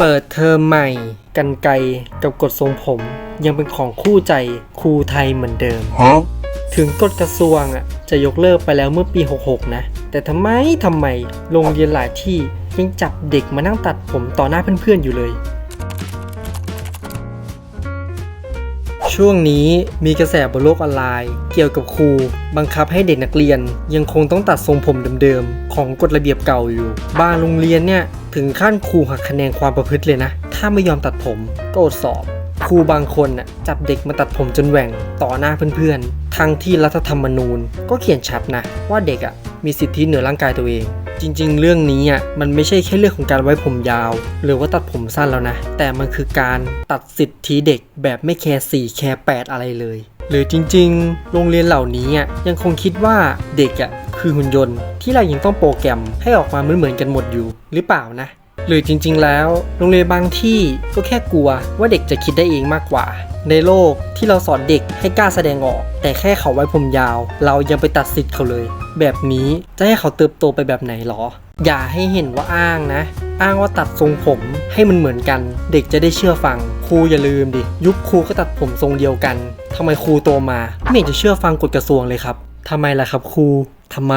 เปิดเทอมใหม่ กันไกรกับกฎทรงผม ยังเป็นของคู่ใจครูไทยเหมือนเดิม Huh? ถึงกฎกระทรวงอะจะยกเลิกไปแล้วเมื่อปี 66 นะ แต่ทำไมทำไมโรงเรียนหลายที่ยังจับเด็กมานั่งตัดผมต่อหน้าเพื่อนๆอยู่เลย ช่วงนี้มีกระแสบนโลกออนไลน์ เกี่ยวกับครู บังคับให้เด็กนักเรียน ยังคงต้องตัดทรงผมเดิมๆ ของกฎระเบียบเก่าอยู่ บางโรงเรียนเนี่ย ถึงขั้นครูหักคะแนนความประพฤติเลยนะ ถ้าไม่ยอมตัดผมก็อดสอบ ครูบางคนน่ะจับเด็กมาตัดผมจนแหว่งต่อหน้าเพื่อนๆ ทั้งที่รัฐธรรมนูญก็เขียนชัดนะว่าเด็กอะมีสิทธิเหนือร่างกายตัวเอง จริงๆ เรื่องนี้อะมันไม่ใช่แค่เรื่องของการไว้ผมยาว หรือว่าตัดผมสั้นแล้วนะ แต่มันคือการตัดสิทธิเด็กแบบไม่แคร์สี่แคร์แปดอะไรเลย หรือจริงๆ โรงเรียนเหล่านี้อะยังคงคิดว่าเด็กอะคือหุ่นยนต์ที่เรายังต้องโปรแกรมให้ออกมาเหมือนๆกันหมดอยู่หรือเปล่านะ หรือจริงๆ แล้ว โรงเรียนบางที่ก็แค่กลัวว่าเด็กจะคิดได้เองมากกว่า ในโลกที่เราสอนเด็กให้กล้าแสดงออก แต่แค่เขาไว้ผมยาว เรายังไปตัดสิทธิ์เขาเลย แบบนี้จะให้เขาเติบโตไปแบบไหนหรอ อย่าให้เห็นว่าอ้างนะ อ้างว่าตัดทรงผมให้มันเหมือนกัน เด็กจะได้เชื่อฟังครูอย่าลืมดิ ยุคครูก็ตัดผมทรงเดียวกันทำไมครูโตมา ไม่เห็นจะเชื่อฟังกฎกระทรวงเลยครับทำไมล่ะครับครูทำไม